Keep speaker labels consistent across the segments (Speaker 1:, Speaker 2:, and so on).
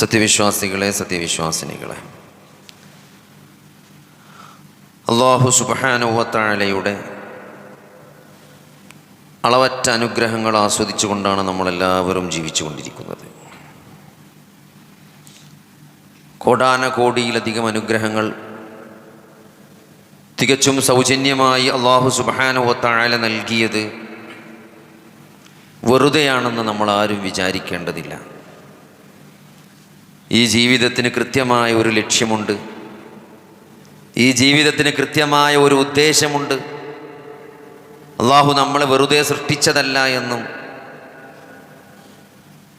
Speaker 1: സത്യവിശ്വാസികളെ സത്യവിശ്വാസിനികളെ. അള്ളാഹു സുബാനുവത്താഴലയുടെ അളവറ്റ അനുഗ്രഹങ്ങൾ ആസ്വദിച്ചുകൊണ്ടാണ് നമ്മളെല്ലാവരും ജീവിച്ചുകൊണ്ടിരിക്കുന്നത്. കോടാന കോടിയിലധികം അനുഗ്രഹങ്ങൾ തികച്ചും സൗജന്യമായി അള്ളാഹു സുബാനുവത്താഴല നൽകിയത് വെറുതെയാണെന്ന് നമ്മൾ ആരും വിചാരിക്കേണ്ടതില്ല. ഈ ജീവിതത്തിന് കൃത്യമായ ഒരു ലക്ഷ്യമുണ്ട്. ഈ ജീവിതത്തിന് കൃത്യമായ ഒരു ഉദ്ദേശമുണ്ട്. അള്ളാഹു നമ്മളെ വെറുതെ സൃഷ്ടിച്ചതല്ല എന്നും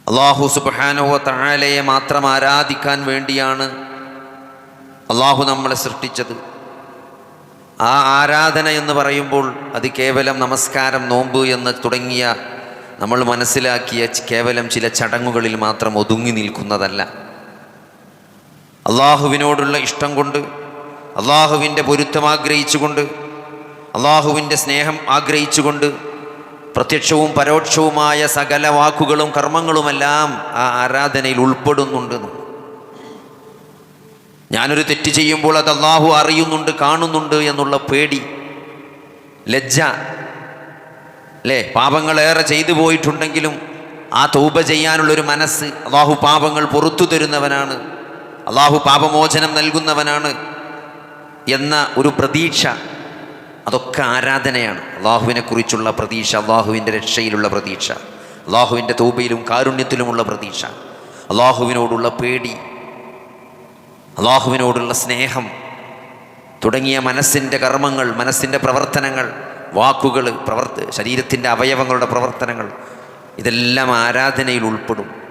Speaker 1: അള്ളാഹു സുബാനോ താഴലയെ മാത്രം ആരാധിക്കാൻ വേണ്ടിയാണ് അള്ളാഹു നമ്മളെ സൃഷ്ടിച്ചത്. ആ ആരാധന എന്ന് പറയുമ്പോൾ അത് കേവലം നമസ്കാരം നോമ്പ് എന്ന് തുടങ്ങിയ നമ്മൾ മനസ്സിലാക്കിയ കേവലം ചില ചടങ്ങുകളിൽ മാത്രം ഒതുങ്ങി നിൽക്കുന്നതല്ല. അള്ളാഹുവിനോടുള്ള ഇഷ്ടം കൊണ്ട് അള്ളാഹുവിന്റെ പൊരുത്തം ആഗ്രഹിച്ചുകൊണ്ട് അള്ളാഹുവിന്റെ സ്നേഹം ആഗ്രഹിച്ചുകൊണ്ട് പ്രത്യക്ഷവും പരോക്ഷവുമായ സകല വാക്കുകളും കർമ്മങ്ങളുമെല്ലാം ആ ആരാധനയിൽ ഉൾപ്പെടുന്നുണ്ട്. ഞാനൊരു തെറ്റ് ചെയ്യുമ്പോൾ അത് അള്ളാഹു അറിയുന്നുണ്ട് കാണുന്നുണ്ട് എന്നുള്ള പേടി ലജ്ജ അല്ലേ? പാപങ്ങളേറെ ചെയ്തു പോയിട്ടുണ്ടെങ്കിലും ആ തൗബ ചെയ്യാനുള്ളൊരു മനസ്സ് അള്ളാഹു പാപങ്ങൾ പുറത്തു തരുന്നവനാണ്. അള്ളാഹു പാപമോചനം നൽകുന്നവനാണ് എന്ന ഒരു പ്രതീക്ഷ അതൊക്കെ ആരാധനയാണ്. അള്ളാഹുവിനെ കുറിച്ചുള്ള പ്രതീക്ഷ അള്ളാഹുവിന്റെ രക്ഷയിലുള്ള പ്രതീക്ഷ അള്ളാഹുവിന്റെ തൗബയിലും കാരുണ്യത്തിലുമുള്ള പ്രതീക്ഷ അള്ളാഹുവിനോടുള്ള പേടി അള്ളാഹുവിനോടുള്ള സ്നേഹം തുടങ്ങിയ മനസ്സിന്റെ കർമ്മങ്ങൾ മനസ്സിന്റെ പ്രവർത്തനങ്ങൾ വാക്കുകൾ പ്രവർത്ത ശരീരത്തിന്റെ അവയവങ്ങളുടെ പ്രവർത്തനങ്ങൾ ഇതെല്ലാം ആരാധനയിൽ ഉൾപ്പെടും.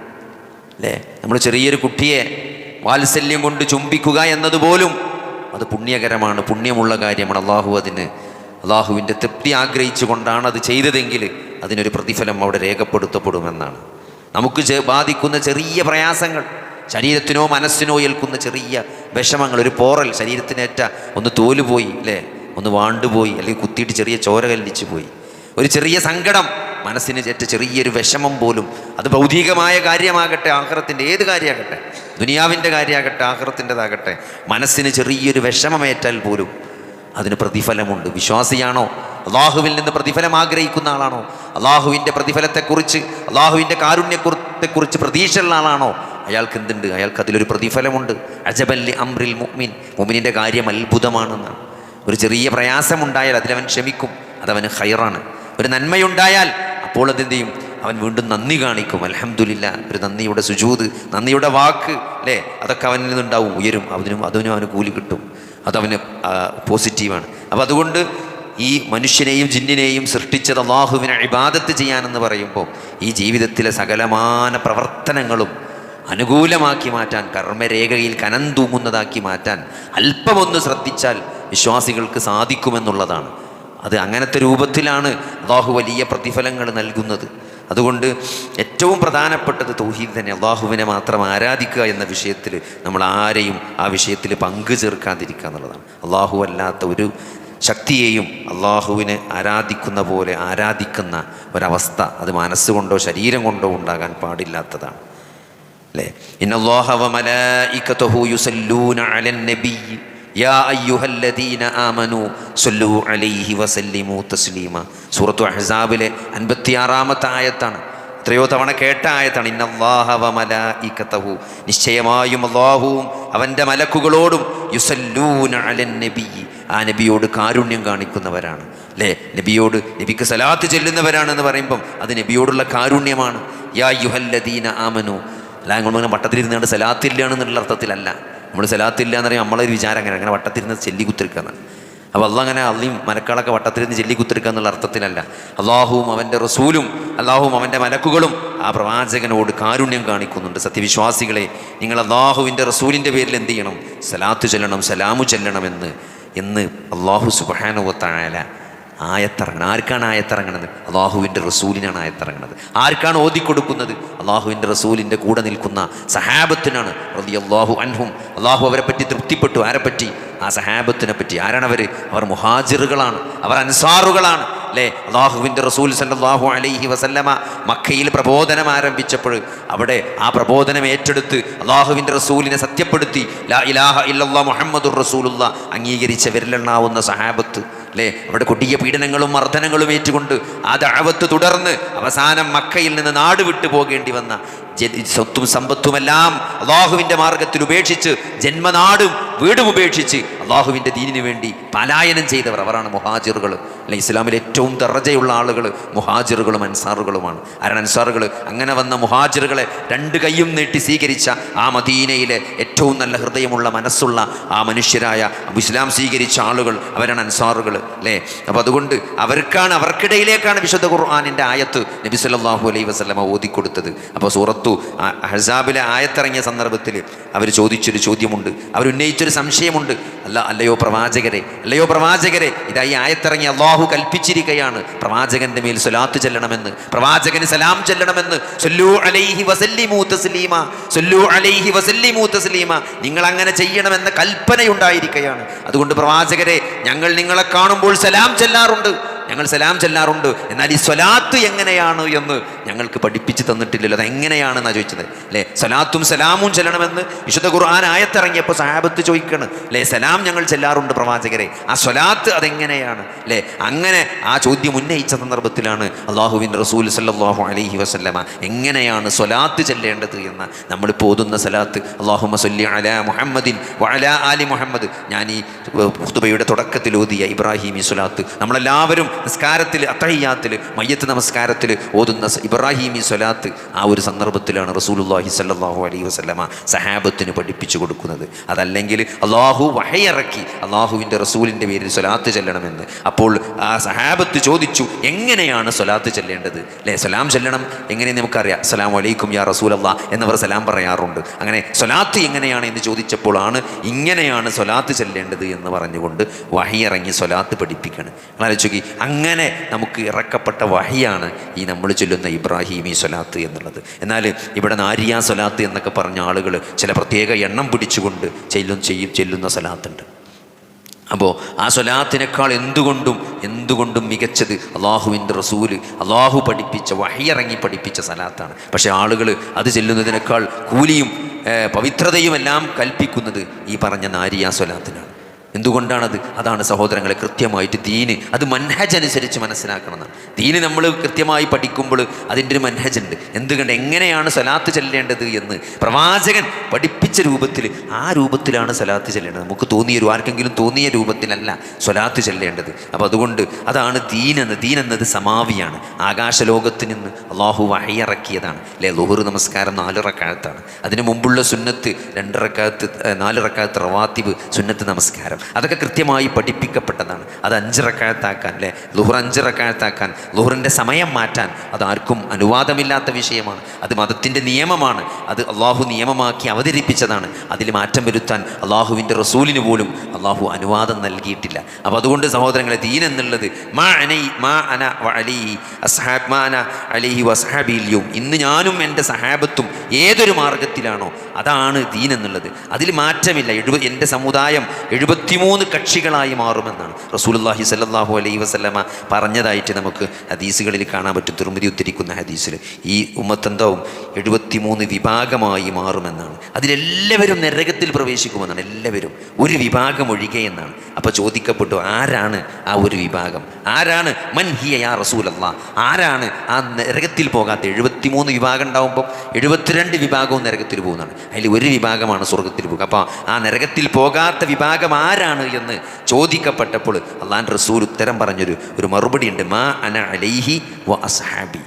Speaker 1: അല്ലേ? നമ്മൾ ചെറിയൊരു കുട്ടിയെ വാത്സല്യം കൊണ്ട് ചുംബിക്കുക എന്നതുപോലും അത് പുണ്യകരമാണ് പുണ്യമുള്ള കാര്യമാണ് അള്ളാഹു അതിന് അള്ളാഹുവിന്റെ തൃപ്തി ആഗ്രഹിച്ചു കൊണ്ടാണ് അത് ചെയ്തതെങ്കിൽ അതിനൊരു പ്രതിഫലം അവിടെ രേഖപ്പെടുത്തപ്പെടുമെന്നാണ്. നമുക്ക് ബാധിക്കുന്ന ചെറിയ പ്രയാസങ്ങൾ ശരീരത്തിനോ മനസ്സിനോ ഏൽക്കുന്ന ചെറിയ വിഷമങ്ങൾ ഒരു പോറൽ ശരീരത്തിനേറ്റ ഒന്ന് തോലുപോയി അല്ലേ? ഒന്ന് വാണ്ടുപോയി അല്ലെങ്കിൽ കുത്തിയിട്ട് ചെറിയ ചോര കല്ലിച്ചു പോയി. ഒരു ചെറിയ സങ്കടം മനസ്സിന് ചേറ്റ ചെറിയൊരു വിഷമം പോലും. അത് ഭൗതികമായ കാര്യമാകട്ടെ ആഹ്റത്തിന്റെ ഏത് കാര്യമാകട്ടെ ദുനിയാവിന്റെ കാര്യമാകട്ടെ ആഹ്റത്തിന്റെതാകട്ടെ മനസ്സിന് ചെറിയൊരു വിഷമമേറ്റാൽ പോലും അതിന് പ്രതിഫലമുണ്ട്. വിശ്വാസിയാണോ? അള്ളാഹുവിൽ നിന്ന് പ്രതിഫലം ആഗ്രഹിക്കുന്ന ആളാണോ? അള്ളാഹുവിന്റെ പ്രതിഫലത്തെക്കുറിച്ച് അള്ളാഹുവിന്റെ കാരുണ്യത്തെക്കുറിച്ച് പ്രതീക്ഷയുള്ള ആളാണോ? അയാൾക്ക് എന്തുണ്ട് അയാൾക്ക് അതിലൊരു പ്രതിഫലമുണ്ട് അജബല്ലി അമ്രിൽ മുഹ്മിൻ മുമിനിന്റെ കാര്യം അത്ഭുതമാണെന്നാണ്. ഒരു ചെറിയ പ്രയാസമുണ്ടായാൽ അതിലവൻ ക്ഷമിക്കും. അതവന് ഹൈറാണ് ഒരു നന്മയുണ്ടായാൽ അപ്പോൾ അതെന്ത് ചെയ്യും അവൻ വീണ്ടും നന്ദി കാണിക്കും. അലഹമില്ല ഒരു നന്ദിയുടെ സുജൂത് നന്ദിയുടെ വാക്ക് അല്ലേ? അതൊക്കെ അവനിൽ നിന്നുണ്ടാവും ഉയരും. അതിനും അതിനും അവന് കൂലി കിട്ടും. അതവന് പോസിറ്റീവാണ്. അപ്പോൾ അതുകൊണ്ട് ഈ മനുഷ്യനെയും ജിന്നിനെയും സൃഷ്ടിച്ചത് അള്ളാഹുവിനെ ഇബാദത്ത് ചെയ്യാനെന്ന് പറയുമ്പോൾ ഈ ജീവിതത്തിലെ സകലമാന പ്രവർത്തനങ്ങളും അനുകൂലമാക്കി മാറ്റാൻ കർമ്മരേഖയിൽ കനം തൂങ്ങുന്നതാക്കി മാറ്റാൻ അല്പമൊന്ന് ശ്രദ്ധിച്ചാൽ വിശ്വാസികൾക്ക് സാധിക്കുമെന്നുള്ളതാണ്. അത് അങ്ങനത്തെ രൂപത്തിലാണ് അള്ളാഹു വലിയ പ്രതിഫലങ്ങൾ നൽകുന്നത്. അതുകൊണ്ട് ഏറ്റവും പ്രധാനപ്പെട്ടത് തൗഹീദ് തന്നെ അള്ളാഹുവിനെ മാത്രം ആരാധിക്കുക എന്ന വിഷയത്തിൽ നമ്മൾ ആരെയും ആ വിഷയത്തിൽ പങ്കു ചേർക്കാതിരിക്കുക എന്നുള്ളതാണ്. അള്ളാഹു അല്ലാത്ത ഒരു ശക്തിയെയും അള്ളാഹുവിനെ ആരാധിക്കുന്ന പോലെ ആരാധിക്കുന്ന ഒരവസ്ഥ അത് മനസ്സുകൊണ്ടോ ശരീരം കൊണ്ടോ ഉണ്ടാകാൻ പാടില്ലാത്തതാണ്. അല്ലേ? ഇന്നല്ലാഹ വമലായികതഹു യുസല്ലൂന അലൻ നബി. സൂറത്തു അഹ്സാബിലെ അൻപത്തിയാറാമത്തെ ആയത്താണ്. എത്രയോ തവണ കേട്ട ആയത്താണ്. ഇന്നല്ലാഹ വമലായികതഹു നിശ്ചയമായും അള്ളാഹുവും അവന്റെ മലക്കുകളോടും യുസല്ലൂന അലൻ നബി. ആ നബിയോട് കാരുണ്യം കാണിക്കുന്നവരാണ്. അല്ലേ? നബിയോട് നബിക്ക് സലാത്ത് ചെല്ലുന്നവരാണെന്ന് പറയുമ്പം അത് നബിയോടുള്ള കാരുണ്യമാണ്. യാ യുഹല്ലദീന ആമനു. അല്ല നമ്മൾ വട്ടത്തിലിരുന്നാണ്ട് സലാത്തില്ലാണെന്നുള്ള അർത്ഥത്തിലല്ല നമ്മൾ സലാത്തില്ല എന്ന് പറയുമ്പോൾ നമ്മളൊരു വിചാരം അങ്ങനെ അങ്ങനെ വട്ടത്തിരുന്ന് ചെല്ലി കുത്തിരിക്കുകയെന്നാണ് അപ്പോൾ അള്ളാഹ് അങ്ങനെ അള്ളിയും മരക്കാളൊക്കെ വട്ടത്തിരുന്ന് ചെല്ലി കുത്തിരിക്കുക എന്നുള്ള അർത്ഥത്തിലല്ല. അള്ളാഹുവും അവന്റെ റസൂലും അള്ളാഹുവും അവന്റെ മലക്കുകളും ആ പ്രവാചകനോട് കാരുണ്യം കാണിക്കുന്നുണ്ട്. സത്യവിശ്വാസികളെ നിങ്ങൾ അള്ളാഹുവിന്റെ റസൂലിന്റെ പേരിൽ എന്ത് ചെയ്യണം? സലാത്ത് ചെല്ലണം സലാമു ചെല്ലണമെന്ന് എന്ന് അള്ളാഹു സുബാനുവത്തായാല ആയത്തിറങ്ങണം. ആർക്കാണ് ആയത്തിറങ്ങണത്? അള്ളാഹുവിന്റെ റസൂലിനാണ് ആയത്തിറങ്ങണത്. ആർക്കാണ് ഓതിക്കൊടുക്കുന്നത്? അള്ളാഹുവിന്റെ റസൂലിന്റെ കൂടെ നിൽക്കുന്ന സഹാബത്തിനാണ് റതി അള്ളാഹു അൻഹും. അള്ളാഹു അവരെ പറ്റി തൃപ്തിപ്പെട്ടു. ആരെ പറ്റി? ആ സഹാബത്തിനെ പറ്റി. ആരാണ് അവർ അവർ മുഹാജിറുകളാണ്. അവർ അൻസാറുകളാണ്. അല്ലേ? അള്ളാഹുവിന്റെ റസൂൽ സല്ലാഹു അലൈഹി വസല്ലമ മക്കയിൽ പ്രബോധനം ആരംഭിച്ചപ്പോൾ അവിടെ ആ പ്രബോധനം ഏറ്റെടുത്ത് അള്ളാഹുവിന്റെ റസൂലിനെ സത്യപ്പെടുത്തി. ലാ ഇലാഹ ഇല്ലാ മുഹമ്മദുർ റസൂലുള്ള. അംഗീകരിച്ച വിരലെണ്ണാവുന്ന സഹാബത്ത് അല്ലേ അവിടെ കൊടിയ പീഡനങ്ങളും മർദ്ദനങ്ങളും ഏറ്റുകൊണ്ട് ആ ദാവത്ത് തുടർന്ന് അവസാനം മക്കയിൽ നിന്ന് നാട് വിട്ടു പോകേണ്ടി വന്ന സ്വത്തും സമ്പത്തുമെല്ലാം അള്ളാഹുവിന്റെ മാർഗത്തിൽ ഉപേക്ഷിച്ച് ജന്മനാടും വീടും ഉപേക്ഷിച്ച് അള്ളാഹുവിന്റെ ദീനിന് വേണ്ടി പലായനം ചെയ്തവർ അവരാണ് മുഹാജിറുകൾ. അല്ലെ ഇസ്ലാമിൽ ഏറ്റവും ദർജയുള്ള ആളുകൾ മുഹാജിറുകളും അൻസാറുകളുമാണ്. ആരാണ് അൻസാറുകൾ അങ്ങനെ വന്ന മുഹാജിറുകളെ രണ്ട് കൈയും നീട്ടി സ്വീകരിച്ച ആ മദീനയിലെ ഏറ്റവും നല്ല ഹൃദയമുള്ള മനസ്സുള്ള ആ മനുഷ്യരായ ഇസ്ലാം സ്വീകരിച്ച ആളുകൾ അവരാണ് അൻസാറുകൾ അല്ലേ? അപ്പോൾ അതുകൊണ്ട് അവർക്കാണ് അവർക്കിടയിലേക്കാണ് വിശുദ്ധ ഖുർആാനിന്റെ ആയത്ത് നബി സല്ലല്ലാഹു അലൈഹി വസല്ലമ ഓതിക്കൊടുത്തത്. അപ്പോൾ സൂറത്തു ആ ഹസാബിലെ ആയത്തിറങ്ങിയ സന്ദർഭത്തിൽ അവർ ചോദിച്ചൊരു ചോദ്യമുണ്ട്. അവർ ഉന്നയിച്ചൊരു സംശയമുണ്ട്. അല്ല അല്ലയോ പ്രവാചകരെ അല്ലയോ പ്രവാചകരെ ഇതായി ആയത്തിറങ്ങി അള്ളാഹു കൽപ്പിച്ചിരിക്കുകയാണ് പ്രവാചകന്റെ മേൽ സ്വലാത്ത് ചെല്ലണമെന്ന് പ്രവാചകന് സലാം ചെല്ലണമെന്ന്. അലൈഹി അലൈഹി നിങ്ങൾ അങ്ങനെ ചെയ്യണമെന്ന കൽപ്പനയുണ്ടായിരിക്കുകയാണ് അതുകൊണ്ട് പ്രവാചകരെ ഞങ്ങൾ നിങ്ങളെ കാണുമ്പോൾ സലാം ചെല്ലാറുണ്ട്. ഞങ്ങൾ സലാം ചെല്ലാറുണ്ട്. എന്നാൽ ഈ സ്വലാത്ത് എങ്ങനെയാണ് എന്ന് ഞങ്ങൾക്ക് പഠിപ്പിച്ച് തന്നിട്ടില്ലല്ലോ. അതെങ്ങനെയാണെന്നാണ് ചോദിച്ചത്? അല്ലേ? സലാത്തും സലാമും ചെല്ലണമെന്ന് വിശുദ്ധ ഖുർആൻ ആയത്തിറങ്ങിയപ്പോൾ സഹാബത്ത് ചോദിക്കണം. അല്ലേ? സലാം ഞങ്ങൾ ചെല്ലാറുണ്ട് പ്രവാചകരെ. ആ സ്വലാത്ത് അതെങ്ങനെയാണ്? അല്ലേ? അങ്ങനെ ആ ചോദ്യം ഉന്നയിച്ച സന്ദർഭത്തിലാണ് അള്ളാഹുവിൻ റസൂൽ സല്ലാഹു അലഹി വസല്ലമ എങ്ങനെയാണ് സ്വലാത്ത് ചെല്ലേണ്ടത് എന്ന് നമ്മൾ ഓതുന്ന സലാത്ത്. അള്ളാഹുമ സല്ലി അല മുഹമ്മദിൻ വഅല ആലി മുഹമ്മദ്. ഞാൻ ഈ ഖുതുബയുടെ തുടക്കത്തിൽ ഓതിയ ഇബ്രാഹിമി സ്വലാത്ത്. നമ്മളെല്ലാവരും നിസ്കാരത്തിൽ അത്തഹിയാത്തിൽ മയ്യത്ത് നമസ്കാരത്തിൽ ഓതുന്ന ഇബ്രാഹിമി സ്വലാത്ത് ആ ഒരു സന്ദർഭത്തിലാണ് റസൂലുള്ളാഹി സല്ലാഹു അലൈഹി വസല്ലമ സഹാബത്തിന് പഠിപ്പിച്ചു കൊടുക്കുന്നത്. അതല്ലെങ്കിൽ അള്ളാഹു വഹയിറക്കി അള്ളാഹുവിന്റെ റസൂലിന്റെ പേരിൽ സ്വലാത്ത് ചെല്ലണമെന്ന്. അപ്പോൾ ആ സഹാബത്ത് ചോദിച്ചു എങ്ങനെയാണ് സ്വലാത്ത് ചെല്ലേണ്ടത്? അല്ലേ സലാം ചെല്ലണം. എങ്ങനെയെന്ന് നമുക്കറിയാം? സലാം അലൈക്കും യാ റസൂൽ അള്ളാ എന്നവർ സലാം പറയാറുണ്ട്. അങ്ങനെ സ്വലാത്ത് എങ്ങനെയാണ് എന്ന് ചോദിച്ചപ്പോഴാണ് ഇങ്ങനെയാണ് സ്വലാത്ത് ചെല്ലേണ്ടത് എന്ന് പറഞ്ഞുകൊണ്ട് വഹിയിറങ്ങി സ്വലാത്ത് പഠിപ്പിക്കണം. ആലോചിക്കി അങ്ങനെ നമുക്ക് ഇറക്കപ്പെട്ട വഹിയാണ് ഈ നമ്മൾ ചൊല്ലുന്ന ഇബ്രാഹിമി സ്വലാത്ത് എന്നുള്ളത്. എന്നാൽ ഇവിടെ നാരിയ സ്വലാത്ത് എന്നൊക്കെ പറഞ്ഞ ആളുകൾ ചില പ്രത്യേക എണ്ണം പിടിച്ചുകൊണ്ട് ചെല്ലും ചെയ്യും ചെല്ലുന്ന സ്വലാത്തുണ്ട്. അപ്പോൾ ആ സ്വലാത്തിനേക്കാൾ എന്തുകൊണ്ടും എന്തുകൊണ്ടും മികച്ചത് അള്ളാഹുവിന്റെ റസൂൽ അള്ളാഹു പഠിപ്പിച്ച വഹിയിറങ്ങി പഠിപ്പിച്ച സലാത്താണ് പക്ഷേ ആളുകൾ അത് ചെല്ലുന്നതിനേക്കാൾ കൂലിയും പവിത്രതയുമെല്ലാം കൽപ്പിക്കുന്നത് ഈ പറഞ്ഞ നാരിയ സ്വലാത്തിനാണ്. എന്തുകൊണ്ടാണത്? അതാണ് സഹോദരങ്ങളെ കൃത്യമായിട്ട് ദീന് അത് മൻഹജ് അനുസരിച്ച് മനസ്സിലാക്കണമെന്നാണ്. ദീന് നമ്മൾ കൃത്യമായി പഠിക്കുമ്പോൾ അതിന്റെ ഒരു മൻഹജുണ്ട്. എന്തുകൊണ്ട്? എങ്ങനെയാണ് സലാത്ത് ചെല്ലേണ്ടത് എന്ന്. പ്രവാചകൻ പഠിപ്പിച്ച രൂപത്തിൽ ആ രൂപത്തിലാണ് സലാത്ത് ചെല്ലേണ്ടത്. നമുക്ക് തോന്നിയ ആർക്കെങ്കിലും തോന്നിയ രൂപത്തിലല്ല സ്വലാത്ത് ചെല്ലേണ്ടത്. അപ്പോൾ അതുകൊണ്ട് അതാണ് ദീൻ എന്ന് ദീൻ എന്നത് സമാവിയാണ്. ആകാശലോകത്ത് നിന്ന് അള്ളാഹു വഹയിറക്കിയതാണ് അല്ലേ? ലോഹർ നമസ്കാരം നാലിറക്കാലത്താണ് അതിന് മുമ്പുള്ള സുന്നത്ത് രണ്ടിറക്കാലത്ത് നാലിറക്കാലത്ത് റവാത്തിബ് സുന്നത്ത് നമസ്കാരം. അതൊക്കെ കൃത്യമായി പഠിപ്പിക്കപ്പെട്ടതാണ്. അത് അഞ്ച് അല്ലെ? ലുഹർ അഞ്ച് റക്കായത്താക്കാൻ ലുഹറിന്റെ സമയം മാറ്റാൻ അത് ആർക്കും അനുവാദമില്ലാത്ത വിഷയമാണ്. അത് മതത്തിന്റെ നിയമമാണ്. അത് അള്ളാഹു നിയമമാക്കി അവതരിപ്പിച്ചതാണ്. അതിൽ മാറ്റം വരുത്താൻ അള്ളാഹുവിന്റെ റസൂലിന് പോലും അള്ളാഹു അനുവാദം നൽകിയിട്ടില്ല. അപ്പോൾ അതുകൊണ്ട് സഹോദരങ്ങളെ ദീൻ എന്നുള്ളത് മാ അനൈ മാ അന വ അലിഹി അസ്ഹാബ് മാ അന അലിഹി ഇന്ന് ഞാനും എന്റെ സഹാബത്തും ഏതൊരു മാർഗത്തിലാണോ അതാണ് ദീൻ എന്നുള്ളത്. അതിൽ മാറ്റമില്ല. എഴുപ എന്റെ സമുദായം എഴുപത്തിമൂന്ന് കക്ഷികളായി മാറുമെന്നാണ് റസൂലുള്ളാഹി സല്ലാഹു അലൈഹി വസല്ലമ പറഞ്ഞതായിട്ട് നമുക്ക് ഹദീസുകളിൽ കാണാൻ പറ്റും. തുറമുതി ഉദ്ധരിക്കുന്ന ഹദീസിൽ. ഈ ഉമ്മത്തന്തവും? എഴുപത്തിമൂന്ന് വിഭാഗമായി മാറുമെന്നാണ്. അതിലെല്ലാവരും നരകത്തിൽ പ്രവേശിക്കുമെന്നാണ്. എല്ലാവരും ഒരു വിഭാഗം ഒഴികെ എന്നാണ്. അപ്പോൾ ചോദിക്കപ്പെട്ടു ആരാണ് ആ ഒരു വിഭാഗം? ആരാണ്? മൻ ഹിയ യാ റസൂലല്ല. ആരാണ് ആ നരകത്തിൽ പോകാത്ത? എഴുപത്തിമൂന്ന് വിഭാഗം ഉണ്ടാകുമ്പോൾ എഴുപത്തിരണ്ട് വിഭാഗവും നരകത്തിൽ പോകുന്നതാണ്. അതിൽ ഒരു വിഭാഗമാണ് സ്വർഗത്തിൽ പോകുക. അപ്പോൾ ആ നരകത്തിൽ പോകാത്ത വിഭാഗം ആരാണ് എന്ന് ചോദിക്കപ്പെട്ടപ്പോൾ അള്ളാൻ റസൂൽ ഉത്തരം പറഞ്ഞൊരു ഒരു മറുപടി ഉണ്ട്. മാ അന അലൈഹി വ അസ്ഹാബി.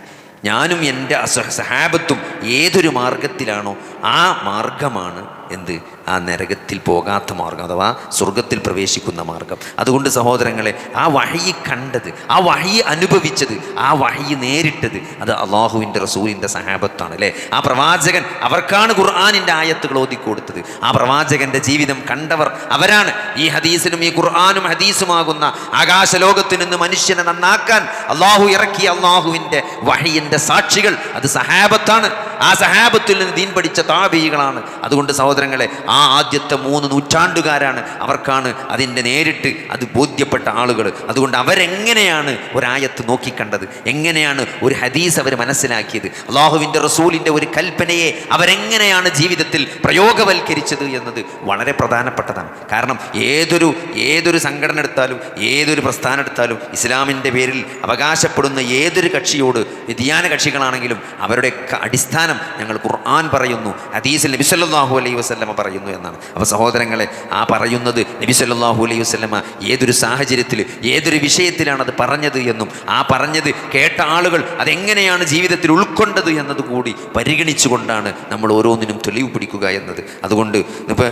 Speaker 1: ഞാനും എന്റെ അസഹ സഹാബത്തും ഏതൊരു മാർഗത്തിലാണോ ആ മാർഗമാണ് എന്ത്? ആ നരകത്തിൽ പോകാത്ത മാർഗം അഥവാ സ്വർഗത്തിൽ പ്രവേശിക്കുന്ന മാർഗം. അതുകൊണ്ട് സഹോദരങ്ങളെ ആ വഴി കണ്ടത് ആ വഴി അനുഭവിച്ചത് ആ വഴി നേരിട്ടത് അത് അള്ളാഹുവിന്റെ റസൂലിന്റെ സഹാബത്താണ് അല്ലേ? ആ പ്രവാചകൻ അവർക്കാണ് ഖുർആാനിന്റെ ആയത്തുകൾ ഓതിക്കൊടുത്തത്. ആ പ്രവാചകന്റെ ജീവിതം കണ്ടവർ അവരാണ്. ഈ ഹദീസിനും ഈ ഖുർആാനും ഹദീസുമാകുന്ന ആകാശലോകത്തിൽ നിന്ന് മനുഷ്യനെ നന്നാക്കാൻ അള്ളാഹു ഇറക്കിയ അള്ളാഹുവിന്റെ വഴിയിന്റെ സാക്ഷികൾ അത് സഹാബത്താണ്. ആ സഹാബത്തിൽ നിന്ന് ദീൻ പഠിച്ച താബീകളാണ് അതുകൊണ്ട് സഹോദരങ്ങളെ ആ ആദ്യത്തെ മൂന്ന് നൂറ്റാണ്ടുകാരാണ്. അവർക്കാണ് അതിന്റെ നേരിട്ട് അത് ബോധ്യപ്പെട്ട ആളുകൾ അതുകൊണ്ട് അവരെങ്ങനെയാണ് ഒരായത്ത് നോക്കിക്കണ്ടത്? എങ്ങനെയാണ് ഒരു ഹദീസ് അവർ മനസ്സിലാക്കിയത്? അള്ളാഹുവിന്റെ റസൂലിന്റെ ഒരു കൽപ്പനയെ അവരെങ്ങനെയാണ് ജീവിതത്തിൽ പ്രയോഗവൽക്കരിച്ചത് എന്നത് വളരെ പ്രധാനപ്പെട്ടതാണ്. കാരണം ഏതൊരു ഏതൊരു സംഘടന എടുത്താലും ഏതൊരു പ്രസ്ഥാനം എടുത്താലും ഇസ്ലാമിന്റെ പേരിൽ അവകാശപ്പെടുന്ന ഏതൊരു കക്ഷിയോട് വ്യതിയാന കക്ഷികളാണെങ്കിലും അവരുടെ ക- അടിസ്ഥാനം ഞങ്ങൾ ഖുർആൻ പറയുന്നു ഹദീസിൽ നബി സല്ലല്ലാഹു അലൈഹി വസ്ലമ പറയുന്നു എന്നാണ്. അപ്പോൾ സഹോദരങ്ങളെ ആ പറയുന്നത് നബി സല്ലല്ലാഹു അലൈഹി വസ്ലമ ഏതൊരു സാഹചര്യത്തിൽ ഏതൊരു വിഷയത്തിലാണ് അത് പറഞ്ഞത് എന്നും ആ പറഞ്ഞത് കേട്ട ആളുകൾ അതെങ്ങനെയാണ് ജീവിതത്തിൽ ഉൾക്കൊണ്ടത് എന്നത് കൂടി പരിഗണിച്ചുകൊണ്ടാണ് നമ്മൾ ഓരോന്നിനും തെളിവ് പിടിക്കുക എന്നത്. അതുകൊണ്ട് ഇപ്പോൾ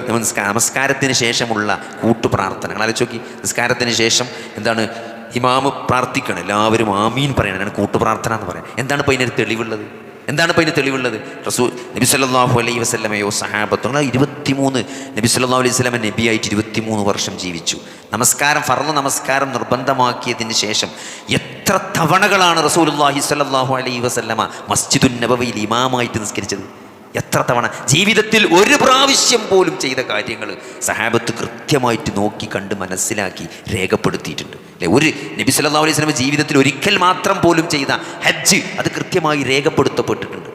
Speaker 1: നമസ്കാരത്തിന് ശേഷമുള്ള കൂട്ടുപ്രാർത്ഥനകൾ ആലോചിച്ച് നോക്കി നിസ്കാരത്തിന് ശേഷം എന്താണ് ഇമാമ് പ്രാർത്ഥിക്കണം. എല്ലാവരും ആമീൻ പറയണം. കൂട്ടുപ്രാർത്ഥന എന്ന് പറയാം. എന്താണ് ഇപ്പോൾ അതിനൊരു തെളിവുള്ളത്? എന്താണ് ഇപ്പോൾ അതിന് തെളിവുള്ളത്? റസൂ നബി സല്ലാഹു അലൈ വസ്ലമയോ സഹാബത്തോ ഇരുപത്തിമൂന്ന് നബി സല്ലല്ലാഹു അലൈഹി വസല്ലമ നബിയായിട്ട് ഇരുപത്തിമൂന്ന് വർഷം ജീവിച്ചു. നമസ്കാരം ഫർൾ നമസ്കാരം നിർബന്ധമാക്കിയതിന് ശേഷം എത്ര തവണകളാണ് റസൂലുള്ളാഹി സല്ലാഹു അലൈഹി വസല്ലമ മസ്ജിദുൻ നബവയിൽ ഇമാമായിട്ട് നിസ്കരിച്ചത്? എത്ര തവണ ജീവിതത്തിൽ ഒരു പ്രാവശ്യം പോലും ചെയ്ത കാര്യങ്ങൾ സഹാബത്ത് കൃത്യമായിട്ട് നോക്കി കണ്ട് മനസ്സിലാക്കി രേഖപ്പെടുത്തിയിട്ടുണ്ട്. അല്ലെ? ഒരു നബി സല്ലല്ലാഹു അലൈഹി സ്വലമ ജീവിതത്തിൽ ഒരിക്കൽ മാത്രം പോലും ചെയ്ത ഹജ്ജ് അത് കൃത്യമായി രേഖപ്പെടുത്തപ്പെട്ടിട്ടുണ്ട്.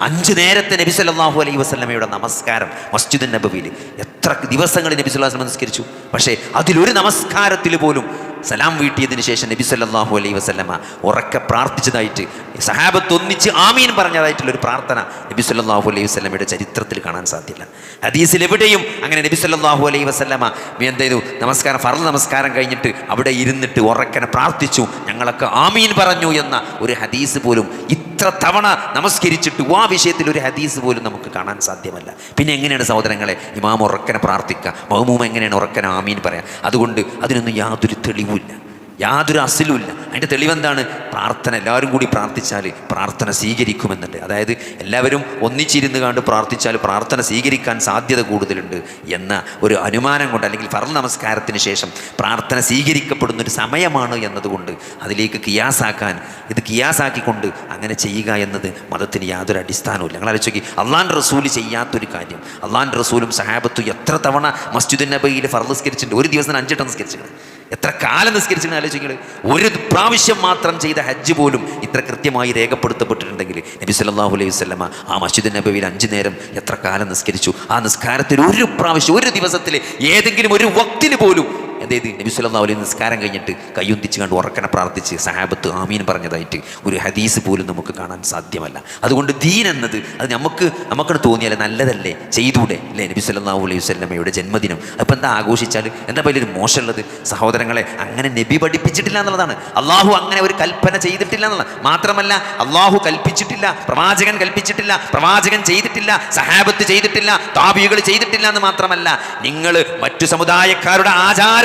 Speaker 1: അഞ്ച് നേരത്തെ നബി സല്ലാഹു അലൈഹി വസ്ലമയുടെ നമസ്കാരം മസ്ജിദ് നബവിയിൽ. എത്ര ദിവസങ്ങൾ നബി വസല്ലം നമസ്കരിച്ചു? പക്ഷേ അതിലൊരു നമസ്കാരത്തിൽ പോലും സലാം വീട്ടിയതിന് ശേഷം നബി സല്ലാഹു അലൈഹി വസ്ലമ ഉറക്കെ പ്രാർത്ഥിച്ചതായിട്ട് സഹാബത്ത് ഒന്നിച്ച് ആമീൻ പറഞ്ഞതായിട്ടുള്ളൊരു പ്രാർത്ഥന നബി സല്ലാഹു അലൈഹി വസ്ലമയുടെ ചരിത്രത്തിൽ കാണാൻ സാധ്യല്ല ഹദീസിൽ എവിടെയും അങ്ങനെ നബി സല്ലാഹു അലൈഹി വസ്ലമ എന്ത് ചെയ്തു? നമസ്കാരം ഫർൾ നമസ്കാരം കഴിഞ്ഞിട്ട് അവിടെ ഇരുന്നിട്ട് ഉറക്കനെ പ്രാർത്ഥിച്ചു. ഞങ്ങളൊക്കെ ആമീൻ പറഞ്ഞു എന്ന ഒരു ഹദീസ് പോലും ഇത്ര തവണ നമസ്കരിച്ചിട്ട് ആ വിഷയത്തിൽ ഒരു ഹദീസ് പോലും നമുക്ക് കാണാൻ സാധ്യമല്ല. പിന്നെ എങ്ങനെയാണ് സഹോദരങ്ങളെ? ഇമാം ഉറക്കനെ പ്രാർത്ഥിക്കുക മഹമൂം എങ്ങനെയാണ് ഉറക്കനെ? ആമീൻ പറയാം. അതുകൊണ്ട് അതിനൊന്നും യാതൊരു തെളിവുമില്ല. യാതൊരു അസിലുമില്ല അതിന്റെ തെളിവെന്താണ് പ്രാർത്ഥന. എല്ലാവരും കൂടി പ്രാർത്ഥിച്ചാൽ പ്രാർത്ഥന സ്വീകരിക്കുമെന്നുണ്ട്. അതായത് എല്ലാവരും ഒന്നിച്ചിരുന്ന് കണ്ട് പ്രാർത്ഥിച്ചാൽ പ്രാർത്ഥന സ്വീകരിക്കാൻ സാധ്യത കൂടുതലുണ്ട് എന്ന ഒരു അനുമാനം കൊണ്ട് അല്ലെങ്കിൽ ഫർ നമസ്കാരത്തിന് ശേഷം പ്രാർത്ഥന സ്വീകരിക്കപ്പെടുന്ന ഒരു സമയമാണ് എന്നതുകൊണ്ട് അതിലേക്ക് കിയാസാക്കാൻ ഇത് കിയാസാക്കിക്കൊണ്ട് അങ്ങനെ ചെയ്യുക എന്നത് മതത്തിന് യാതൊരു അടിസ്ഥാനവുമില്ല ഞങ്ങൾ ആലോചിക്കി അള്ളാൻ റസൂൽ ചെയ്യാത്തൊരു കാര്യം. അള്ളാൻ റസൂലും സഹാബത്തും എത്ര തവണ മസ്ജിദുൻ നബയിൽ ഫർദസ്കരിച്ചിട്ടുണ്ട് ഒരു ദിവസം അഞ്ചെട്ടം നിസ്കരിച്ചിട്ടുണ്ട്. എത്ര കാലം നിസ്കരിച്ചിട്ട് ആലോചിക്കുന്നത് ഒരു പ്രാവശ്യം മാത്രം ചെയ്ത ഹജ്ജ് പോലും ഇത്ര കൃത്യമായി രേഖപ്പെടുത്തപ്പെട്ടിട്ടുണ്ടെങ്കിൽ നബി സല്ലാഹു അലൈഹി വസല്ലമ ആ മസ്ജിദ് നബവിയിൽ അഞ്ചു നേരം എത്ര കാലം നിസ്കരിച്ചു? ആ നിസ്കാരത്തിൽ ഒരു പ്രാവശ്യം ഒരു ദിവസത്തിൽ ഏതെങ്കിലും ഒരു വക്തിന് പോലും എന്ത് ചെയ്ത്? നബി അലൈഹി നിസ്കാരം കഴിഞ്ഞിട്ട് കയ്യൊന്തിച്ച് കണ്ട് ഉറക്കനെ പ്രാർത്ഥിച്ച് സഹാബത്ത് ആമീൻ പറഞ്ഞതായിട്ട് ഒരു ഹദീസ് പോലും നമുക്ക് കാണാൻ സാധ്യമല്ല. അതുകൊണ്ട് ദീൻ എന്നത് അത് നമുക്ക് നമുക്കത് തോന്നിയാലേ നല്ലതല്ലേ? ചെയ്തൂടെ? അല്ലേ? നബി അലൈഹി വസല്ലമയുടെ ജന്മദിനം. അപ്പം എന്താ ആഘോഷിച്ചാൽ എന്താ വലിയൊരു മോശമുള്ളത്? സഹോദരങ്ങളെ അങ്ങനെ നബി പഠിപ്പിച്ചിട്ടില്ല എന്നുള്ളതാണ്. അള്ളാഹു അങ്ങനെ ഒരു കൽപ്പന ചെയ്തിട്ടില്ല എന്നുള്ളത് മാത്രമല്ല അള്ളാഹു കൽപ്പിച്ചിട്ടില്ല പ്രവാചകൻ കൽപ്പിച്ചിട്ടില്ല പ്രവാചകൻ ചെയ്തിട്ടില്ല സഹാബത്ത് ചെയ്തിട്ടില്ല താബികൾ ചെയ്തിട്ടില്ല എന്ന് മാത്രമല്ല നിങ്ങൾ മറ്റു സമുദായക്കാരുടെ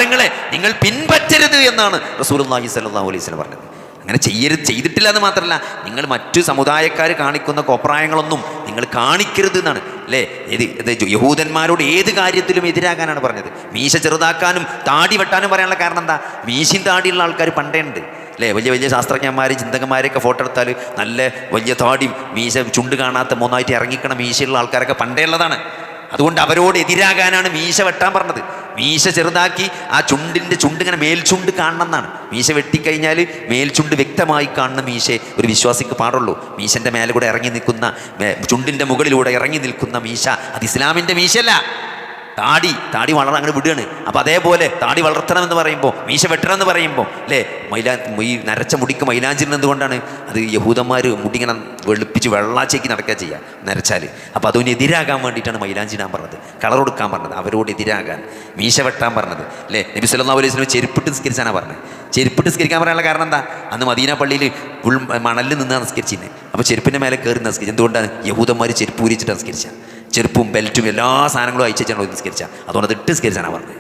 Speaker 1: ആചാരങ്ങളെ നിങ്ങൾ പിൻപറ്റരുത് എന്നാണ് റസൂലുള്ളാഹി സല്ലാഹു അലൈഹി സ്വലം പറഞ്ഞത്. അങ്ങനെ ചെയ്യരുത് ചെയ്തിട്ടില്ല എന്ന് മാത്രമല്ല നിങ്ങൾ മറ്റു സമുദായക്കാർ കാണിക്കുന്ന കോപ്രായങ്ങളൊന്നും നിങ്ങൾ കാണിക്കരുത് എന്നാണ്. അല്ലേ? ഏത് യഹൂദന്മാരോട് ഏത് കാര്യത്തിലും എതിരാകാനാണ് പറഞ്ഞത്. മീശ ചെറുതാക്കാനും താടി വെട്ടാനും പറയാനുള്ള കാരണം എന്താ? മീശയും താടിയുള്ള ആൾക്കാർ പണ്ടേണ്ട് അല്ലേ? വലിയ വലിയ ശാസ്ത്രജ്ഞന്മാർ ചിന്തകന്മാരെയൊക്കെ ഫോട്ടോ എടുത്താൽ നല്ല വലിയ താടിയും മീശ ചുണ്ട് കാണാത്ത മൂന്നായിട്ട് ഇറങ്ങിക്കണ മീശയുള്ള ആൾക്കാരൊക്കെ പണ്ടേ ഉള്ളതാണ്. അതുകൊണ്ട് അവരോട് എതിരാകാനാണ് മീശ വെട്ടാൻ പറഞ്ഞത്. മീശ ചെറുതാക്കി ആ ചുണ്ടിന്റെ ചുണ്ട് ഇങ്ങനെ മേൽചുണ്ട് കാണണം എന്നാണ് മീശ വെട്ടിക്കഴിഞ്ഞാൽ മേൽചുണ്ട് വ്യക്തമായി കാണുന്ന മീശ ഒരു വിശ്വാസിക്ക് പാടുള്ളൂ. മീശന്റെ മേലെ കൂടെ ഇറങ്ങി നിൽക്കുന്ന ചുണ്ടിന്റെ മുകളിലൂടെ ഇറങ്ങി നിൽക്കുന്ന മീശ അത് ഇസ്ലാമിന്റെ മീശയല്ല. താടി താടി വളർ അങ്ങനെ വിടുകയാണ്. അപ്പോൾ അതേപോലെ താടി വളർത്തണം എന്ന് പറയുമ്പോൾ മീശ വെട്ടണം എന്ന് പറയുമ്പോൾ അല്ലേ? മൈലാ ഈ നരച്ച മുടിക്ക് മൈലാഞ്ചിന് എന്തുകൊണ്ടാണ്? അത് യഹൂദന്മാർ മുടിങ്ങനെ വെളുപ്പിച്ച് വെള്ളാച്ചേക്ക് നടക്കുക ചെയ്യുക നരച്ചാൽ അപ്പോൾ അതിന് എതിരാകാൻ വേണ്ടിയിട്ടാണ് മൈലാഞ്ചിടാൻ പറഞ്ഞത്. കളർ കൊടുക്കാൻ പറഞ്ഞത് അവരോട് എതിരാകാൻ. മീശ വെട്ടാൻ പറഞ്ഞത് അല്ലേ? നബി സല്ലല്ലാഹു അലൈഹി സ്വലം ചെരുപ്പിട്ട് നിസ്കരിച്ചാണ് പറഞ്ഞത്. ചെരുപ്പിട്ട് നിസ്കരിക്കാൻ പറയാനുള്ള കാരണം എന്താ? അന്ന് മദീന പള്ളിയിൽ ഉൾ മണലിൽ നിന്നാണ് നിസ്കരിച്ചിരുന്നത് അപ്പോൾ ചെരുപ്പിന്റെ മേലെ കയറി നിസ്കരിച്ചത് എന്തുകൊണ്ടാണ്? യഹൂദന്മാർ ചെരുപ്പ് ഊരിച്ചിട്ടാണ് നിസ്കരിച്ചത് ചെരുപ്പും ബെൽറ്റും എല്ലാ സാധനങ്ങളും അയച്ചാണ് നിസ്കരിച്ച അതുകൊണ്ട് അത് ഇട്ട് നിസ്കരിച്ചാണ് പറഞ്ഞത്.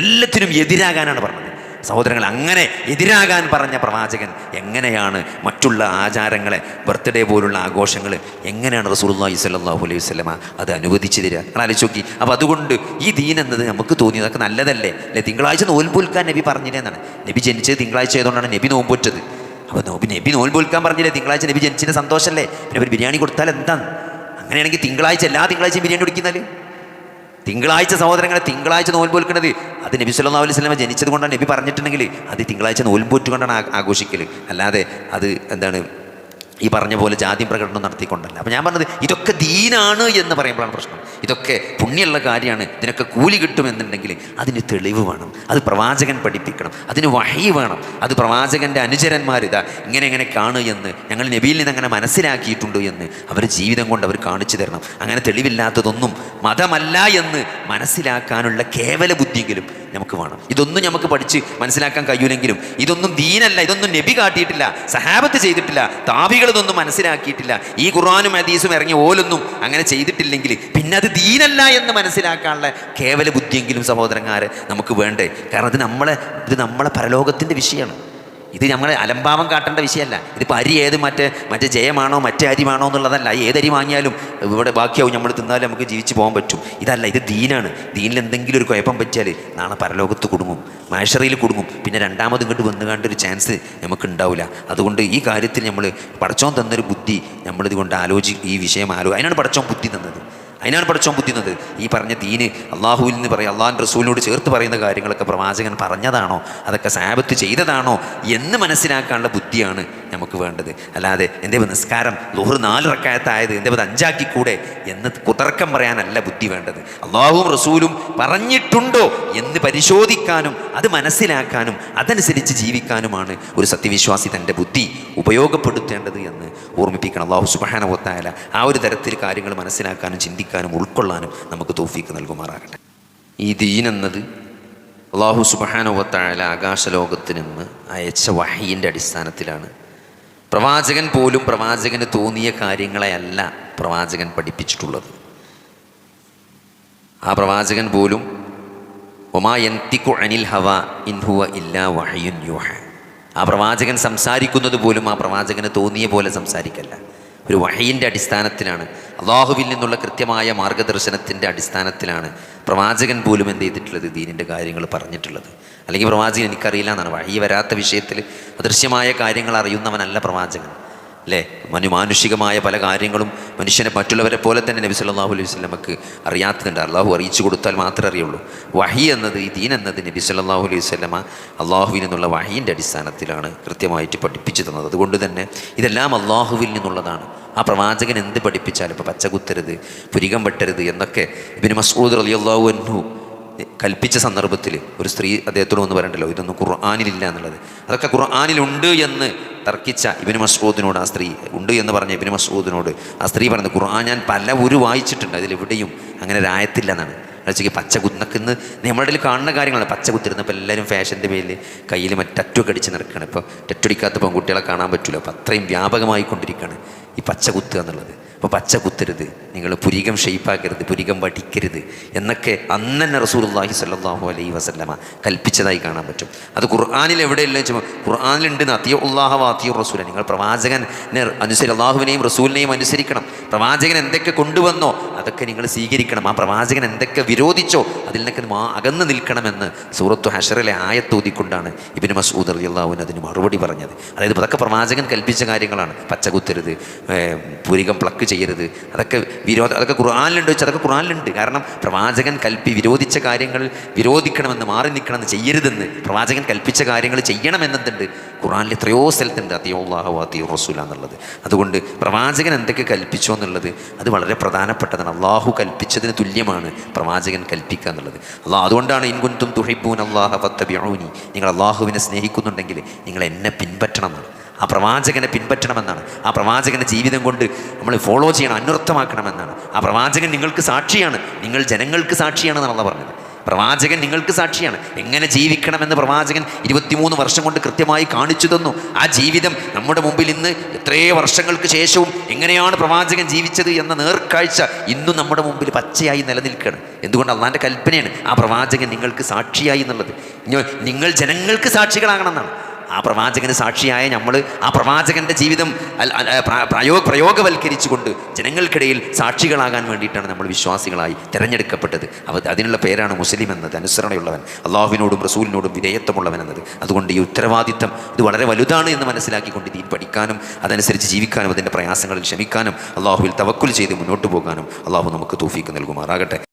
Speaker 1: എല്ലാത്തിനും എതിരാകാനാണ് പറഞ്ഞത്. സഹോദരങ്ങൾ അങ്ങനെ എതിരാകാൻ പറഞ്ഞ പ്രവാചകൻ എങ്ങനെയാണ് മറ്റുള്ള ആചാരങ്ങളെ ബർത്ത്ഡേ പോലുള്ള ആഘോഷങ്ങൾ എങ്ങനെയാണ് റസൂലുള്ളാഹി സ്വല്ലല്ലാഹു അലൈഹി വസല്ലമ അത് അനുവദിച്ചു തരിക? ആലോചിച്ച് നോക്കി. അപ്പോൾ അതുകൊണ്ട് ഈ ദീൻ എന്നത് നമുക്ക് തോന്നി അതൊക്കെ നല്ലതല്ലേ? അല്ലെ? തിങ്കളാഴ്ച നോൽപോൽക്കാൻ നബി പറഞ്ഞില്ലെന്നാണ് നബി ജനിച്ചത് തിങ്കളാഴ്ച ആയതുകൊണ്ടാണ് നബി നോമ്പൊറ്റത് അപ്പോൾ നോബി നബി നോൽപോൽക്കാൻ പറഞ്ഞില്ലേ? തിങ്കളാഴ്ച നബി ജനിച്ചിന്റെ സന്തോഷമല്ലേ പിന്നെ ഒരു ബിരിയാണി കൊടുത്താൽ എന്താണ്? അങ്ങനെയാണെങ്കിൽ തിങ്കളാഴ്ച എല്ലാ തിങ്കളാഴ്ചയും ബിരിയാണി കുടിക്കുന്നത് തിങ്കളാഴ്ച സഹോദരങ്ങളെ തിങ്കളാഴ്ച നോൽമ്പ് വെക്കുന്നത് അത് നബി സുല്ലാ അലൈഹി വസല്ലമ ജനിച്ചത് കൊണ്ടാണ് നബി പറഞ്ഞിട്ടുണ്ടെങ്കിൽ അത് തിങ്കളാഴ്ച നോൽമ്പ് കൊണ്ടാണ് ആഘോഷിക്കൽ അല്ലാതെ അത് എന്താണ് ഈ പറഞ്ഞ പോലെ ജാതി പ്രകടനം നടത്തിക്കൊണ്ടല്ല. അപ്പം ഞാൻ പറഞ്ഞത് ഇതൊക്കെ ദീനാണ് എന്ന് പറയുമ്പോഴാണ് പ്രശ്നം. ഇതൊക്കെ പുണ്യമുള്ള കാര്യമാണ്. ഇതിനൊക്കെ കൂലി കിട്ടുമെന്നുണ്ടെങ്കിൽ അതിന് തെളിവ് വേണം. അത് പ്രവാചകൻ പഠിപ്പിക്കണം. അതിന് വഹി വേണം. അത് പ്രവാചകന്റെ അനുചരന്മാർ ഇതാ ഇങ്ങനെ ഇങ്ങനെ കാണുക എന്ന് ഞങ്ങൾ നബിയിൽ നിന്ന് അങ്ങനെ മനസ്സിലാക്കിയിട്ടുണ്ട് എന്ന് അവർ ജീവിതം കൊണ്ട് അവർ കാണിച്ചു തരണം. അങ്ങനെ തെളിവില്ലാത്തതൊന്നും മതമല്ല എന്ന് മനസ്സിലാക്കാനുള്ള കേവല ബുദ്ധിയെങ്കിലും നമുക്ക് വേണം. ഇതൊന്നും നമുക്ക് പഠിച്ച് മനസ്സിലാക്കാൻ കഴിയൂലെങ്കിലും ഇതൊന്നും ദീനല്ല. ഇതൊന്നും നബി കാട്ടിയിട്ടില്ല. സഹാബത്ത് ചെയ്തിട്ടില്ല. താപികൾ ഇതൊന്നും മനസ്സിലാക്കിയിട്ടില്ല. ഈ ഖുർആാനും ഹദീസും ഇറങ്ങി ഓലൊന്നും അങ്ങനെ ചെയ്തിട്ടില്ലെങ്കിൽ പിന്നെ അത് ദീനല്ല എന്ന് മനസ്സിലാക്കാനുള്ള കേവല ബുദ്ധിയെങ്കിലും സഹോദരന്മാരെ നമുക്ക് വേണ്ടേ? കാരണം അത് നമ്മളെ ഇത് നമ്മളെ പരലോകത്തിന്റെ വിഷയമാണ്. ഇത് നമ്മളെ അലംഭാവം കാട്ടേണ്ട വിഷയമല്ല. ഇതിപ്പോൾ അരി ഏത് മറ്റേ മറ്റേ ജയമാണോ മറ്റേ അരിമാണോ എന്നുള്ളതല്ല. ഏതരി വാങ്ങിയാലും ഇവിടെ ബാക്കിയാവും. നമ്മൾ തിന്നാലും നമുക്ക് ജീവിച്ച് പോകാൻ പറ്റും. ഇതല്ല ഇത് ദീനാണ്. ദീനിൽ എന്തെങ്കിലും ഒരു കുഴപ്പം പറ്റിയാൽ നാളെ പരലോകത്ത് കുടുങ്ങും. മാഷറിയിൽ കുടുങ്ങും. പിന്നെ രണ്ടാമത് ഇങ്ങോട്ട് വന്നു കണ്ടൊരു ചാൻസ് നമുക്ക് ഉണ്ടാവില്ല അതുകൊണ്ട് ഈ കാര്യത്തിൽ നമ്മൾ പടച്ചോൻ തന്നൊരു ബുദ്ധി നമ്മളിതുകൊണ്ട് ആലോചി ഈ വിഷയം ആലോ അതിനാണ് പടച്ചോൻ ബുദ്ധി തന്നത്. അതിനാണ് പഠിച്ചോൻ ബുദ്ധിന്നത് ഈ പറഞ്ഞ ദീന് അള്ളാഹുവിൽ നിന്ന് പറയും അള്ളാഹുന്റെ റസൂലിനോട് ചേർത്ത് പറയുന്ന കാര്യങ്ങളൊക്കെ പ്രവാചകൻ പറഞ്ഞതാണോ? അതൊക്കെ സാബത്ത് ചെയ്തതാണോ? എന്ന് മനസ്സിലാക്കാനുള്ള ബുദ്ധിയാണ് നമുക്ക് വേണ്ടത്. അല്ലാതെ എന്റെ നിസ്കാരം ലോഹർ നാല് റക്കായത്തായത് അഞ്ചാക്കി കൂടെ എന്ന് കുതർക്കം പറയാനല്ല ബുദ്ധി വേണ്ടത്. അള്ളാഹുവും റസൂലും പറഞ്ഞിട്ടുണ്ടോ എന്ന് പരിശോധിക്കാനും അത് മനസ്സിലാക്കാനും അതനുസരിച്ച് ജീവിക്കാനുമാണ് ഒരു സത്യവിശ്വാസി തന്റെ ബുദ്ധി ഉപയോഗപ്പെടുത്തേണ്ടത് എന്ന് ഓർമ്മിപ്പിക്കണം. അള്ളാഹു സുബാനവത്തായാല ആ ഒരു തരത്തിൽ കാര്യങ്ങൾ മനസ്സിലാക്കാനും ചിന്തിക്കാനും ഉൾക്കൊള്ളാനും നമുക്ക് തോഫീക്ക് നൽകുമാറാകട്ടെ. ഈ ദീൻ എന്നത് അള്ളാഹു സുബാനുവത്തായാല ആകാശലോകത്ത് നിന്ന് അയച്ച വഹീന്റെ അടിസ്ഥാനത്തിലാണ്. പ്രവാചകൻ പോലും പ്രവാചകന് തോന്നിയ കാര്യങ്ങളെയല്ല പ്രവാചകൻ പഠിപ്പിച്ചിട്ടുള്ളത്. ആ പ്രവാചകൻ പോലും ഒമാ യന്തിക്കു അനിൽ ഹവ ഇൻഹുവ ഇല്ലാ വഹയുൻ യുഹ. ആ പ്രവാചകൻ സംസാരിക്കുന്നത് പോലും ആ പ്രവാചകന് തോന്നിയ പോലെ സംസാരിക്കല്ല. ഒരു വഹയിന്റെ അടിസ്ഥാനത്തിലാണ് അള്ളാഹുവിൽ നിന്നുള്ള കൃത്യമായ മാർഗദർശനത്തിന്റെ അടിസ്ഥാനത്തിലാണ് പ്രവാചകൻ പോലും എന്ത് ചെയ്തിട്ടുള്ളത് ദീനിന്റെ കാര്യങ്ങൾ പറഞ്ഞിട്ടുള്ളത്. അല്ലെങ്കിൽ പ്രവാചകൻ എനിക്കറിയില്ല എന്നാണ്. വഴി വരാത്ത വിഷയത്തിൽ അദൃശ്യമായ കാര്യങ്ങൾ അറിയുന്നവനല്ല പ്രവാചകൻ. അല്ലേ മനുമാനുഷികമായ പല കാര്യങ്ങളും മനുഷ്യനെ മറ്റുള്ളവരെ പോലെ തന്നെ നബി സല്ലല്ലാഹു അലൈഹി വസല്ലമക്ക് അറിയാത്തതുണ്ട്. അള്ളാഹു അറിയിച്ചു കൊടുത്താൽ മാത്രമേ അറിയുള്ളൂ. വഹി എന്നത് ഈ ദീൻ എന്നത് നബി സല്ലാഹു അലൈഹി വസല്ലമ അള്ളാഹുവിൽ നിന്നുള്ള വഹീന്റെ അടിസ്ഥാനത്തിലാണ് കൃത്യമായിട്ട് പഠിപ്പിച്ചു തന്നത്. അതുകൊണ്ട് തന്നെ ഇതെല്ലാം അള്ളാഹുവിൽ നിന്നുള്ളതാണ്. ആ പ്രവാചകൻ എന്ത് പഠിപ്പിച്ചാലും ഇപ്പോൾ പച്ച കുത്തരുത് പുരികം വെട്ടരുത് എന്നൊക്കെ ഇബിന് മസ്ഊദ് റളിയല്ലാഹു അൻഹു കൽപ്പിച്ച സന്ദർഭത്തിൽ ഒരു സ്ത്രീ അദ്ദേഹത്തോട് ഒന്ന് പറയണ്ടല്ലോ ഇതൊന്നും ഖുർആാനിലില്ല എന്നുള്ളത്. അതൊക്കെ ഖുർആാനിലുണ്ട് എന്ന് തർക്കിച്ച ഇബിന് മസ്ഊദിനോട് ആ സ്ത്രീ ഉണ്ട് എന്ന് പറഞ്ഞ ഇബിന് മസ്ഊദിനോട് ആ സ്ത്രീ പറഞ്ഞത് ഖുർആൻ ഞാൻ പല ഒരു വായിച്ചിട്ടുണ്ട് അതിലെവിടെയും അങ്ങനെ രായത്തില്ല എന്നാണ്. വെച്ചാൽ പച്ച കുന്നക്കുന്ന് നമ്മളിൽ കാണുന്ന കാര്യങ്ങളാണ് പച്ച കുത്തിരുന്നപ്പോൾ എല്ലാവരും ഫാഷന്റെ പേരിൽ കയ്യിൽ മറ്റേ ടറ്റൊക്കെ അടിച്ച് നടക്കുകയാണ്. ഇപ്പോൾ ടറ്റടിക്കാത്ത പെൺകുട്ടികളെ കാണാൻ പറ്റില്ല അപ്പോൾ അത്രയും വ്യാപകമായിക്കൊണ്ടിരിക്കുകയാണ് ഈ പച്ച കുത്തുക എന്നുള്ളത്. അപ്പോൾ പച്ച കുത്തരുത്. നിങ്ങൾ പുരികം ഷെയ്പ്പാക്കരുത് പുരികം വടിക്കരുത് എന്നൊക്കെ അന്ന് തന്നെ റസൂലുള്ളാഹി സ്വല്ലല്ലാഹു അലൈഹി വസല്ലമ കൽപ്പിച്ചതായി കാണാൻ പറ്റും. അത് ഖുർആാനിൽ എവിടെയല്ല വെച്ചാൽ ഖുർആാനിലുണ്ട് അത്തിയ ഉള്ളാഹ വാത്തിയ റസൂല. നിങ്ങൾ പ്രവാചകനെ അനുസരി അള്ളാഹുവിനെയും റസൂലിനെയും അനുസരിക്കണം. പ്രവാചകൻ എന്തൊക്കെ കൊണ്ടുവന്നോ അതൊക്കെ നിങ്ങൾ സ്വീകരിക്കണം. ആ പ്രവാചകൻ എന്തൊക്കെ വിരോധിച്ചോ അതിൽ നിന്നൊക്കെ അകന്നു നിൽക്കണമെന്ന് സൂറത്തു ഹഷറിലെ ആയത്തോതിക്കൊണ്ടാണ് ഇബിന് മസൂദ് അള്ളാഹുവിന് അതിന് മറുപടി പറഞ്ഞത്. അതായത് അതൊക്കെ പ്രവാചകൻ കൽപ്പിച്ച കാര്യങ്ങളാണ്. പച്ചകുത്തരുത് പൂരികം പ്ലക്ക് ചെയ്യരുത്. അതൊക്കെ വിരോധ അതൊക്കെ ഖുർആാനിലുണ്ട് വെച്ചാൽ അതൊക്കെ ഖുർആാനിലുണ്ട്. കാരണം പ്രവാചകൻ കൽപ്പി വിരോധിച്ച കാര്യങ്ങൾ വിരോധിക്കണമെന്ന് മാറി നിൽക്കണമെന്ന് ചെയ്യരുതെന്ന് പ്രവാചകൻ കൽപ്പിച്ച കാര്യങ്ങൾ ചെയ്യണമെന്നതുണ്ട് ഖുറാനിൽ എത്രയോ സ്ഥലത്തുണ്ട്. അതിയോള്ളാഹു അതിയോ റസൂല എന്നുള്ളത് അതുകൊണ്ട് പ്രവാചകൻ എന്തൊക്കെ കൽപ്പിച്ചോ എന്നുള്ളത് അത് വളരെ പ്രധാനപ്പെട്ടതാണ്. അള്ളാഹു കൽപ്പിച്ചതിന് തുല്യമാണ് പ്രവാചകൻ കൽപ്പിക്കുക എന്നുള്ളത്. അള്ളാഹ് അതുകൊണ്ടാണ് ഇൻകുന്തും തുഹിപ്പൂൻ അള്ളാഹ ഫത്തബിഊനി. നിങ്ങൾ അള്ളാഹുവിനെ സ്നേഹിക്കുന്നുണ്ടെങ്കിൽ നിങ്ങൾ എന്നെ പിൻപറ്റണം എന്നാണ് ആ പ്രവാചകനെ പിൻപറ്റണമെന്നാണ്. ആ പ്രവാചകന്റെ ജീവിതം കൊണ്ട് നമ്മൾ ഫോളോ ചെയ്യണം അന്വർത്ഥമാക്കണമെന്നാണ്. ആ പ്രവാചകൻ നിങ്ങൾക്ക് സാക്ഷിയാണ് നിങ്ങൾ ജനങ്ങൾക്ക് സാക്ഷിയാണെന്നാണ് പറഞ്ഞത്. പ്രവാചകൻ നിങ്ങൾക്ക് സാക്ഷിയാണ്. എങ്ങനെ ജീവിക്കണമെന്ന് പ്രവാചകൻ ഇരുപത്തിമൂന്ന് വർഷം കൊണ്ട് കൃത്യമായി കാണിച്ചു തന്നു. ആ ജീവിതം നമ്മുടെ മുമ്പിൽ ഇന്ന് എത്രയോ വർഷങ്ങൾക്ക് ശേഷവും എങ്ങനെയാണ് പ്രവാചകൻ ജീവിച്ചത് എന്ന നേർക്കാഴ്ച ഇന്നും നമ്മുടെ മുമ്പിൽ പച്ചയായി നിലനിൽക്കുകയാണ്. എന്തുകൊണ്ട് അള്ളാന്റെ കൽപ്പനയാണ് ആ പ്രവാചകൻ നിങ്ങൾക്ക് സാക്ഷിയായി എന്നുള്ളത്. നിങ്ങൾ ജനങ്ങൾക്ക് സാക്ഷികളാകണം എന്നാണ് ആ പ്രവാചകന് സാക്ഷിയായ നമ്മൾ ആ പ്രവാചകന്റെ ജീവിതം പ്രയോ പ്രയോഗവൽക്കരിച്ചുകൊണ്ട് ജനങ്ങൾക്കിടയിൽ സാക്ഷികളാകാൻ വേണ്ടിയിട്ടാണ് നമ്മൾ വിശ്വാസികളായി തിരഞ്ഞെടുക്കപ്പെട്ടത്. അവ അതിനുള്ള പേരാണ് മുസ്ലിം എന്നത് അനുസരണയുള്ളവൻ. അള്ളാഹുവിനോടും റസൂലിനോടും വിധേയത്വമുള്ളവൻ എന്നത്. അതുകൊണ്ട് ഈ ഉത്തരവാദിത്തം ഇത് വളരെ വലുതാണ് എന്ന് മനസ്സിലാക്കിക്കൊണ്ട് ഇതിൽ പഠിക്കാനും അതനുസരിച്ച് ജീവിക്കാനും അതിന്റെ പ്രയാസങ്ങളിൽ ക്ഷമിക്കാനും അള്ളാഹുവിൽ തവക്കുൽ ചെയ്ത് മുന്നോട്ട് പോകാനും അള്ളാഹു നമുക്ക് തൂഫീക്ക് നൽകുമാറാകട്ടെ.